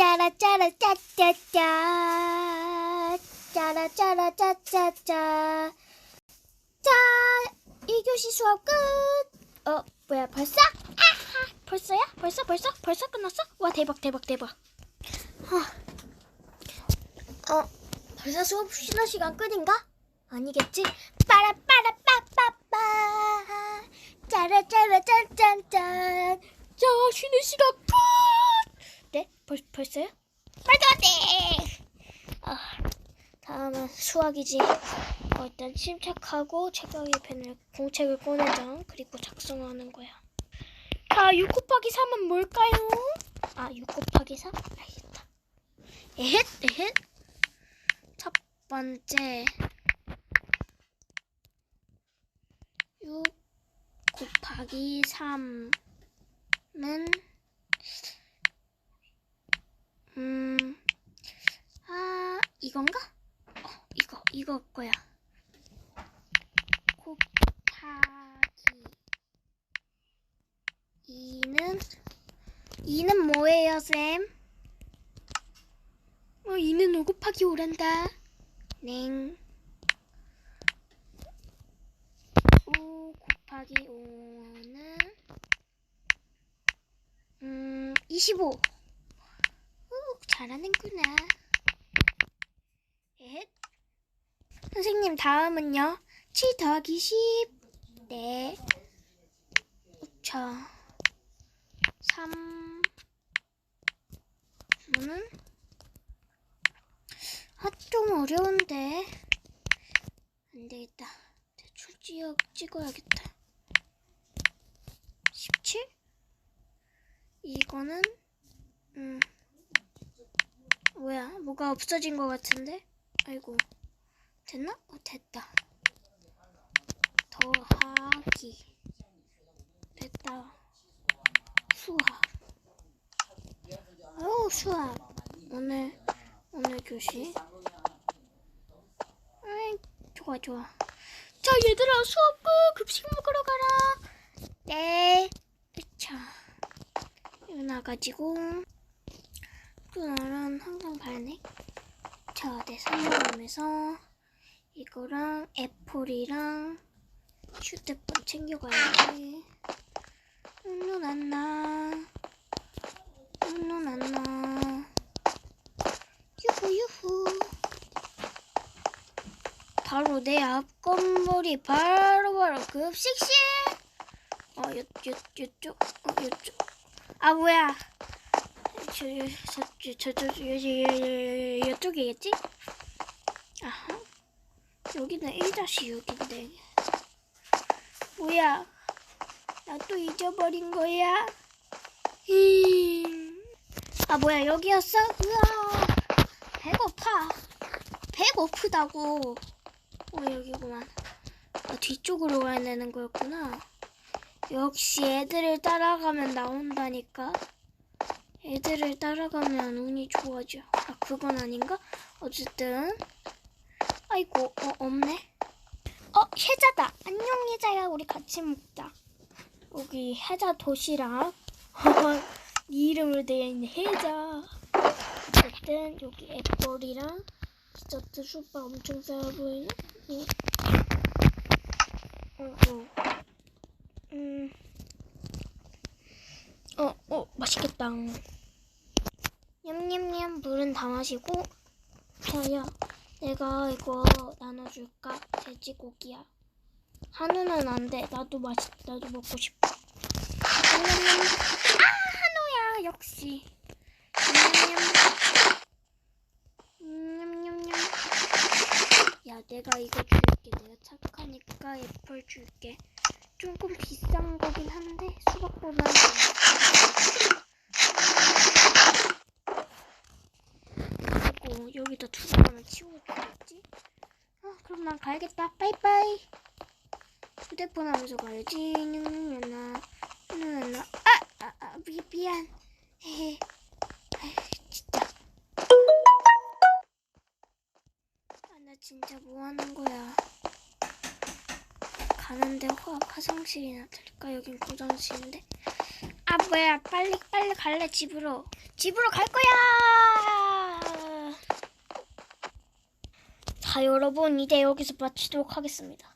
짜라 짜라 짜짜짜 짜라 짜라 짜짜짜 자 1교시 수업 끝. 어 뭐야 벌써? 아하 벌써야? 벌써 벌써 벌써 끝났어? 와 대박 대박 대박. 어, 어 벌써 수업 쉬는 시간 끝인가? 아니겠지? 빠라 빠라 빠빠빠 짜라 짜라 짠짠짠 자 쉬는 시간 끝. 네? 벌, 벌써요? 안 돼! 아, 다음은 수학이지. 어, 일단 침착하고 책가위 펜을 공책을 꺼내자. 그리고 작성하는 거야. 자, 6 곱하기 3은 뭘까요? 아, 6 곱하기 3? 알겠다. 에헷, 에헷. 첫 번째. 6 곱하기 3은 음, 아, 이건가? 어, 이거, 이거 거야. 곱하기 2는, 2는 뭐예요, 쌤? 어, 2는 5 곱하기 5란다. 냉. 5 곱하기 5는, 음, 25. 오, 잘하는구나. 엣. 선생님, 다음은요. 7 더하기 10. 네. 자, 3. 는 아, 좀 어려운데. 안 되겠다. 대출 지역 찍어야겠다. 17? 이거는, 음. 뭐야, 뭐가 없어진 것 같은데? 아이고, 됐나? 어, 됐다. 더하기. 됐다. 수학. 아우, 수학. 오늘, 오늘 교시. 아이, 좋아, 좋아. 자, 얘들아, 수업 끝! 급식 먹으러 가라! 네. 자, 이거 나가지고. 그날은 항상 발네. 자, 내 선물함에서 이거랑 애플이랑 휴대폰 챙겨가야지. 눈안 나. 눈안 나. 유후 유후. 바로 내 앞 건물이 바로 바로 급식실. 어, 요, 요, 요쪽, 어, 요쪽. 아, 뭐야. 저, 저, 저, 저, 저, 저, 여, 여, 여, 여, 이쪽이겠지? 아하. 여기는 1-6인데. 뭐야. 나 또 잊어버린 거야? 히. 아, 뭐야. 여기였어? 으아. 배고파. 배고프다고. 어, 여기구만. 아, 뒤쪽으로 가야 되는 거였구나. 역시 애들을 따라가면 나온다니까. 애들을 따라가면 운이 좋아져. 아, 그건 아닌가? 어쨌든. 아이고, 어, 없네. 어, 혜자다. 안녕, 혜자야. 우리 같이 먹자. 여기 혜자 도시락. 네 이름으로 되어 있는 혜자. 어쨌든, 여기 애플이랑 디저트 수박 엄청 싸 보이는? 이. 어, 어. 음. 어, 어, 맛있겠다. 냠냠냠 물은 다 마시고. 야야, 내가 이거 나눠줄까? 돼지고기야. 한우는 안 돼. 나도 맛있, 나도 먹고 싶어. 냠냠냠. 아, 한우야, 역시. 냠냠냠. 냠냠냠. 야, 내가 이거 줄게. 내가 착하니까 애플 줄게. 조금 비싼 거긴 한데 수박보다 그리고 여기다 두개 하나 치워주겠지? 아 그럼 난 가야겠다 빠이빠이 휴대폰 하면서 가야지 누나 누나 아 아 아, 아, 미, 미안 진짜 아 나 진짜 뭐 하는 거야 가는데 화, 화장실이나 들까? 여긴 고장실인데. 아 뭐야 빨리 빨리 갈래 집으로 집으로 갈 거야 자 여러분 이제 여기서 마치도록 하겠습니다